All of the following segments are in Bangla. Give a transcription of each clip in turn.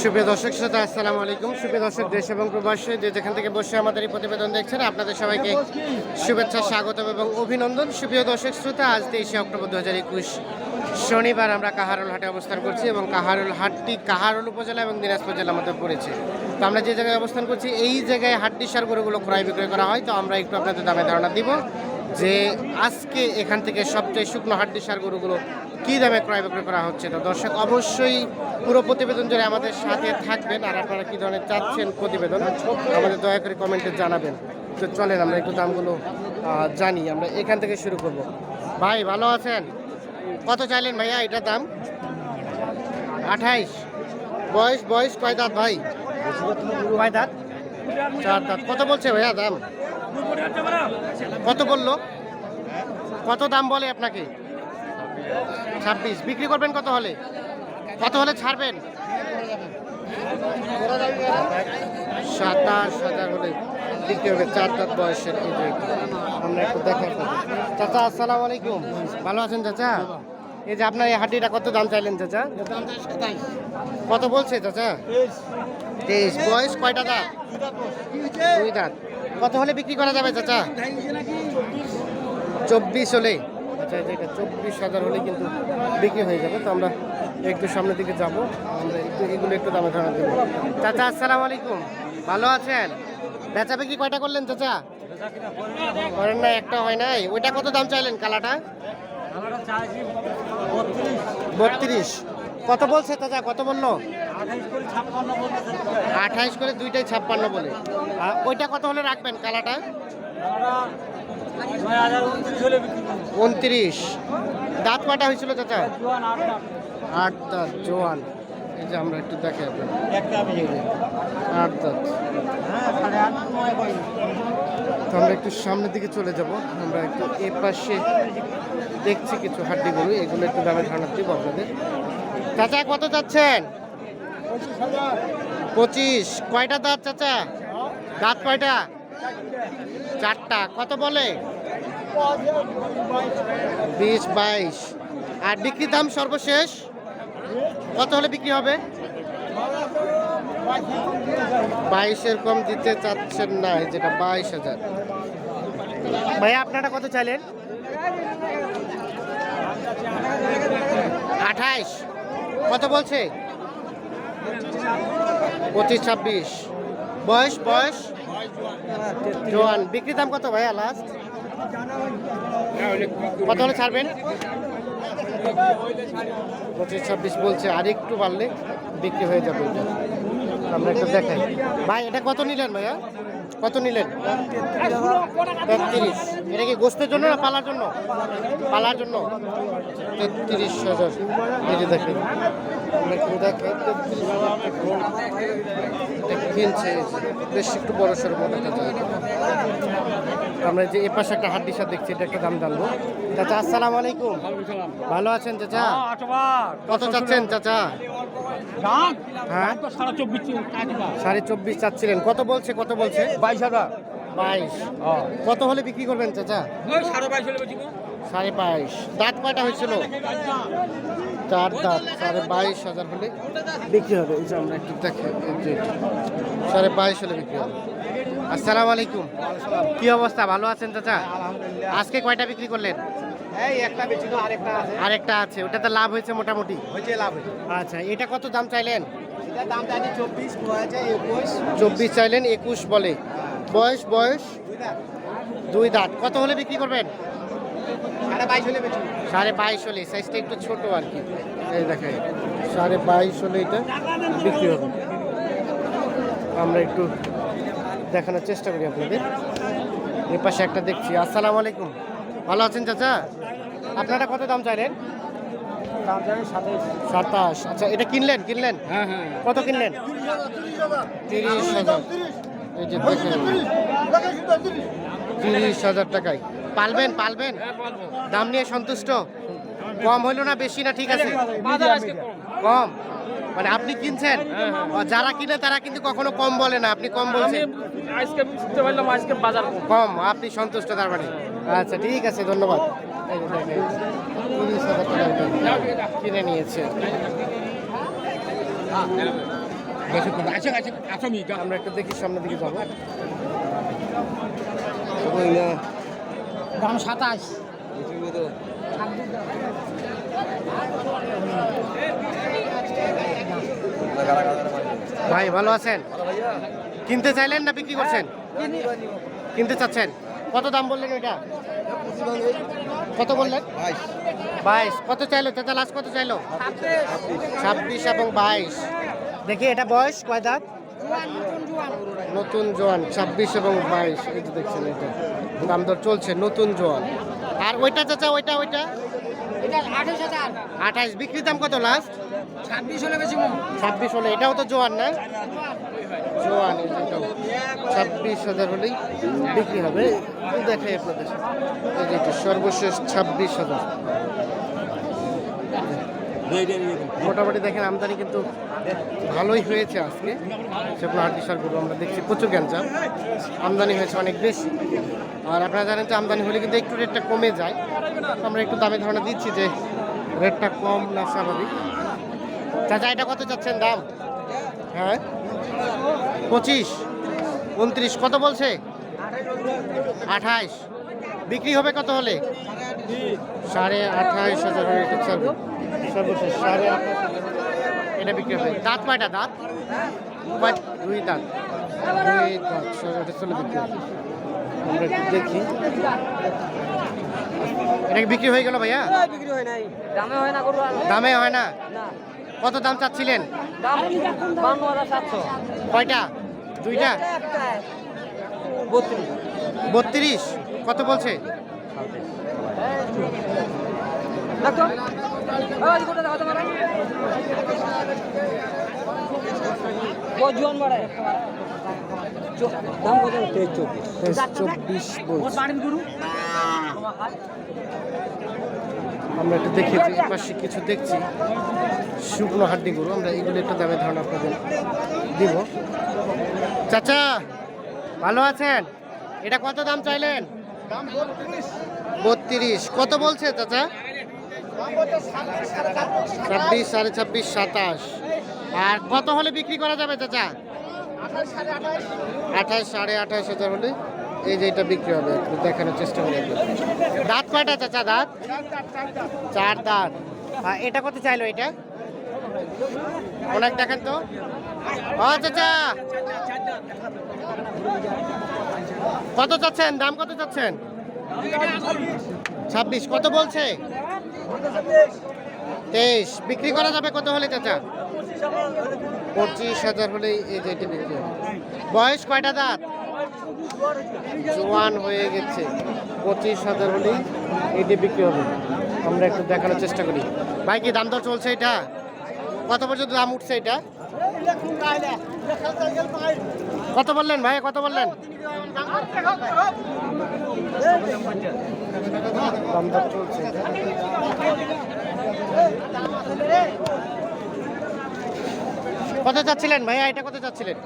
সুপ্রিয় দর্শক শ্রোতা, আসসালামু আলাইকুম। সুপ্রিয় দর্শক, দেশ এবং প্রবাসে যে যেখান থেকে বসে আমাদের এই প্রতিবেদন দেখছেন, আপনাদের সবাইকে শুভেচ্ছা, স্বাগতম এবং অভিনন্দন। সুপ্রিয় দর্শক শ্রোতা, আজ তেইশে অক্টোবর দু হাজার একুশ শনিবার আমরা কাহারুল হাটে অবস্থান করছি এবং কাহারুল হাটটি কাহারুল উপজেলা এবং দিনাজপুর জেলার মধ্যে পড়েছে। তো আমরা যে জায়গায় অবস্থান করছি, এই জায়গায় হাটটি সার গরুগুলো ক্রয় বিক্রয় করা হয়। তো আমরা একটু আপনাদের দামে ধারণা দিব। যে আজকে এখান থেকে সবচেয়ে শুকনো হাড্ডি সার গরুগুলো কী দামে ক্রয় বিক্রয় করা হচ্ছে? তো দর্শক, অবশ্যই পুরো প্রতিবেদন জুড়ে আমাদের সাথে থাকবেন। আর আপনারা কী ধরনের চাচ্ছেন প্রতিবেদন, আমাদের দয়া করে কমেন্টে জানাবেন। তো চলেন, আমরা একটু দামগুলো জানি। আমরা এখান থেকে শুরু করব। ভাই, ভালো আছেন? কত চাইলেন ভাইয়া এটার দাম? আঠাইশ। বয়স বয়স কয় দাঁত ভাই? কয় দাঁত? চার দাঁত। কত বলছে ভাইয়া দাম? কত বলল? কত দাম বলে আপনাকে? ছাব্বিশ। বিক্রি করবেন কত হলে? কত হলে ছাড়বেন? সাতাশ হাজার হলে বিক্রি হবে। চার দাঁত বয়সের। আমরা একটু দেখাই চাচা, আসসালামু আলাইকুম। ভালো আছেন চাচা? এই যে আপনার এই হাটিটা কত দাম চাইলেন, চাচা? কত বলছে, চাচা? তেইশ। বয়স কয়টা দাঁত? দুই দাঁত। কত হলে বিক্রি করা যাবে, চাচা? চব্বিশ হলে। আচ্ছা এটা চব্বিশ হাজার হলে কিন্তু বিক্রি হয়ে যাবে, তো আমরা একটু সামনের দিকে যাব। আমরা একটু এগুলো একটু দামে ধারণা দেবো। চাচা, আসসালামু আলাইকুম। ভালো আছেন? বেচা বিক্রি কয়টা করলেন, চাচা? করেন না একটা হয় নাই। ওইটা কত দাম চাইলেন, কালাটা? বত্রিশ। কত বলছে চাচা? কত বলল? আঠাইশ করে দুইটাই ছাপ্পান্ন বলে। ওইটা কত হলে রাখবেন কালাটা উনত্রিশ দাঁত কয়টা হয়েছিল চাচা? আট দাঁত জোয়ান। এই যে আমরা একটু দেখে আট দাঁত। তো আমরা একটু সামনের দিকে চলে যাব। আমরা একটু এ পাশে দেখছি কিছু হাড্ডি গরু, এগুলো একটু দামে ধারণা দিব আপনাদের চাচা, কত যাচ্ছেন পঁচিশ। কয়টা দাঁত চাচা? দাঁত কয়টা? চারটা। কত বলে? বিশ, বাইশ। আর বিক্রির দাম সর্বশেষ? কত হলে বিক্রি হবে? বাইশের কম দিতে চাচ্ছেন না যেটা বাইশ হাজার। ভাইয়া, আপনারা কত চাইলেন? আঠাইশ। কত বলছে? পঁচিশ, ছাব্বিশ। বয়স বয়স? জোয়ান বিক্রি দাম কত ভাইয়া লাস্ট কত হলে ছাড়বেন? পঁচিশ, ছাব্বিশ বলছে। আর একটু বাড়লে বিক্রি হয়ে যাবে এটা। আমরা একটু দেখাই। ভাই, এটা কত নিলেন ভাইয়া? কত নিলেন? তেত্রিশ। এটা কি গোস্তের জন্য না পালার জন্য? পালার জন্য। তেত্রিশ হাজার। যে দেখেন। এটা কিনছে। বেশ একটু বড় সড়ো মতো একটা আমরা যে এ পাশে একটা হাড্ডি সার দেখছি এটা একটা দাম জানব। চাচা আসসালামু আলাইকুম। ভালো আছেন চাচা? কত চাচ্ছেন চাচা? হ্যাঁ। সাড়ে চব্বিশ সাড়ে চব্বিশ চাচ্ছিলেন। কত বলছে কত বলছে? বাইশ হাজার। বাইশ। কত হলে বিক্রি করবেন চাচা? সাড়ে বাইশ সাড়ে বাইশ। দাঁত কয়টা হয়েছিল? চার দাঁত। সাড়ে বাইশ হাজার হলে বিক্রি হবে। এই যে আমরা একটু দেখে। সাড়ে বাইশ হলে বিক্রি হবে। আসসালামু আলাইকুম। কি অবস্থা? ভালো আছেন চাচা? আজকে কয়টা বিক্রি করলেন? আরেকটা আছে। আরেকটা আছে ওটাতে লাভ হয়েছে মোটামুটি। হয়েছে লাভ হয়েছে। আচ্ছা এটা কত দাম চাইলেন? চব্বিশ চাইলেন একুশ বলে। বয়স বয়স? দুই দাঁত। কত হলে বিক্রি করবেন? সাড়ে বাইশ হলে সাইজটা একটু ছোট আর কি। এই দেখেন সাড়ে বাইশ হলে এটা বিক্রি হবে। আমরা একটু দেখানোর চেষ্টা করি আপনাদের। এর পাশে একটা দেখছি। আসসালামু আলাইকুম। ভালো আছেন চাচা? আপনারা কত দাম চাইলেন? দাম সাতাশ। আচ্ছা এটা কিনলেন কিনলেন? হ্যাঁ হ্যাঁ। কত কিনলেন? তিরিশ হাজার। এই যে দেখেন। তিরিশ। হাজার টাকায়। পালবেন পালবেন? দাম নিয়ে সন্তুষ্ট? কম হইল না বেশি না ঠিক আছে? কম। মানে আপনি কিনছেন? যারা কিনে তারা কিন্তু কখনো কম বলে না আপনি কম আমি বলছেন আজকে বুঝতে পারলাম আজকে বাজার কম। আপনি সন্তুষ্ট তার মানে। আচ্ছা ঠিক আছে ধন্যবাদ। তিরিশ হাজার টাকা কিনে নিয়েছে। আচ্ছা আচ্ছা আচ্ছা আমরা একটু দেখি সামনের দিকে যাব। দাম সাতাশ। ভাই ভালো আছেন? কিনতে চাইলেন না বিক্রি করছেন? কিনতে চাচ্ছেন? কত দাম বললেন ওইটা কত বললেন? বাইশ। কত চাইলো? চাচা লাস্ট কত চাইলো? ছাব্বিশ এবং বাইশ। দেখি এটা বয়স কয় দাঁত? নতুন জোয়ান ছাব্বিশ এবং বাইশ। এই দেখছেন এটা। দাম দর চলছে নতুন জোয়ান। আর ওইটা চাচা ওইটা ওইটা? এটা আঠাশ বিক্রির দাম কত লাস্ট ছাব্বিশ হলে বেশি ছাব্বিশ হলে এটাও তো জোয়ান না? জোয়ান ছাব্বিশ হাজার হলেই বিক্রি হবে। দেখাই আপনাদের। এই যে সর্বশেষ ছাব্বিশ হাজার। মোটামুটি দেখেন আমদানি কিন্তু ভালোই হয়েছে আজকে। সেগুলো আর্টিসার গরু আমরা দেখছি প্রচুর গ্যাঞ্জাম। আমদানি হয়েছে অনেক বেশি। আর আপনারা জানেন যে আমদানি হলে কিন্তু একটু রেটটা কমে যায়। আমরা একটু দামে ধারণা দিচ্ছি যে রেটটা কম না স্বাভাবিক। চাচা, এটা কত চাচ্ছেন দাম? হ্যাঁ? পঁচিশ, উনত্রিশ, কত বলছে? আঠাইশ। বিক্রি হবে কত হলে? সাড়ে আঠাইশ হাজার সর্বশেষ সাড়ে এটা বিক্রি হবে। দাঁত কয়টা দাঁত? দুই দাঁত। দুই দাঁত বিক্রি হবে। আমরা একটু দেখি। এটা বিক্রি হয়ে গেল ভাইয়া? বিক্রি হয় নাই। দামে হয় না করব দামে হয় না? কত দাম চাচ্ছিলেন? কয়টা? দুইটা? বত্রিশ। কত বলছে? দেখো ওই গোটা দেখাতে পারে জোয়ান বাড়ে দাম কত তেইশ চব্বিশ চব্বিশ আমরা একটু দেখি পাশে কিছু দেখছি। শুকনো হাড্ডি গরু, আমরা এগুলো একটু দামে ধারণা আপনাদের দিব। চাচা, ভালো আছেন? এটা কত দাম চাইলেন? বত্রিশ। কত বলছে চাচা? ছাব্বিশ সাড়ে ছাব্বিশ, সাতাশ। আর কত হলে বিক্রি করা যাবে চাচা? আঠাশ সাড়ে আঠাশ হাজার হলে এই যে এটা বিক্রি হবে দেখানোর চেষ্টা করি। দাঁত কয়টা চাচা, দাঁত? চার দাঁত। আর এটা কত চাইলো এটা? অনেক দেখেন তো। চাচা! কত চাচ্ছেন? দাম কত চাচ্ছেন? ছাব্বিশ, কত বলছে? তেইশ। বিক্রি করা যাবে কত হলে, চাচা? পঁচিশ হাজার হলেই এই যে এটা বিক্রি হবে। বয়স কয়টা দাঁত? জোয়ান হয়ে গেছে। পঁচিশ হাজার হলেই এটি বিক্রি হবে। আমরা একটু দেখানোর চেষ্টা করি। ভাই, কি দাম দর চলছে এটা? কত পর্যন্ত দাম উঠছে এটা? কত বললেন ভাই, কত বললেন? দাম দর চলছে। কত চাচ্ছিলেন ভাইয়া? এটা কত চাচ্ছিলেন?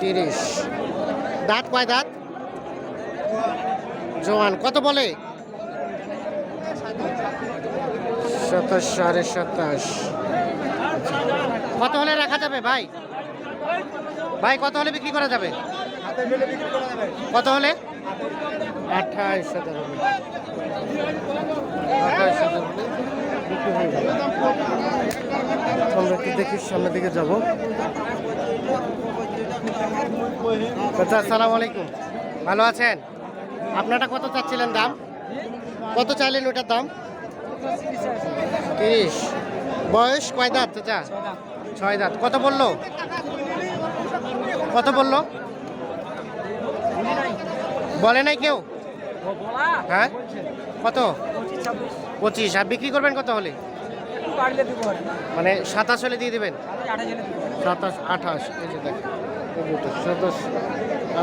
তিরিশ। দাঁত কয় দাঁত? জোয়ান। কত বলে? সাতাশ, সাড়ে সাতাশ। কত হলে রাখা যাবে ভাই? ভাই, কত হলে বিক্রি করা যাবে? কত হলে? আঠাইশ হাজার হলে হাজার হলে বিক্রি হয়ে যাবে। আমরা একটু দেখি, সামনের দিকে যাব। চাচা আসসালামু আলাইকুম। ভালো আছেন? আপনারটা কত চাচ্ছিলেন দাম? কত চাইলেন ওটার দাম? তিরিশ। বয়স কয় দাঁত চাচা? ছয় দাঁত। কত বলল কত বলল বলে নাই কেউ? হ্যাঁ? কত? পঁচিশ। আর বিক্রি করবেন কত হলে? পারলে দিব মানে সাতাশ হলে দিয়ে দেবেন? সাতাশ আঠাশ এই যে দেখেন। সাতাশ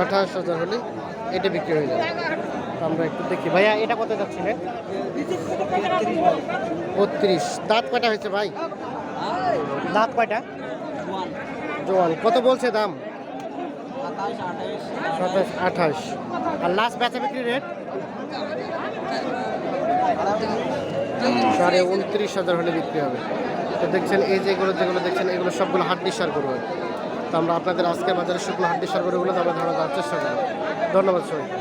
আঠাশ হাজার হলে এটা বিক্রি হয়ে যাবে। আমরা একটু দেখি। ভাইয়া এটা কত যাচ্ছিলেন? বত্রিশ। দাঁত কয়টা হয়েছে ভাই? দাঁত কয়টা? জোয়ান। কত বলছে দাম? সাতাশ আঠাশ। আর লাস্ট বেচা বিক্রি রেট সাড়ে উনত্রিশ হাজার হলে বিক্রি হবে। তো দেখছেন এই যেগুলো যেগুলো দেখছেন, এগুলো সবগুলো হাড্ডি সার গরু তো আমরা আপনাদের আজকের বাজারে শুকনো হাড্ডি সার গরুগুলো আমরা ধারণা দেওয়ার চেষ্টা করব। ধন্যবাদ সবাই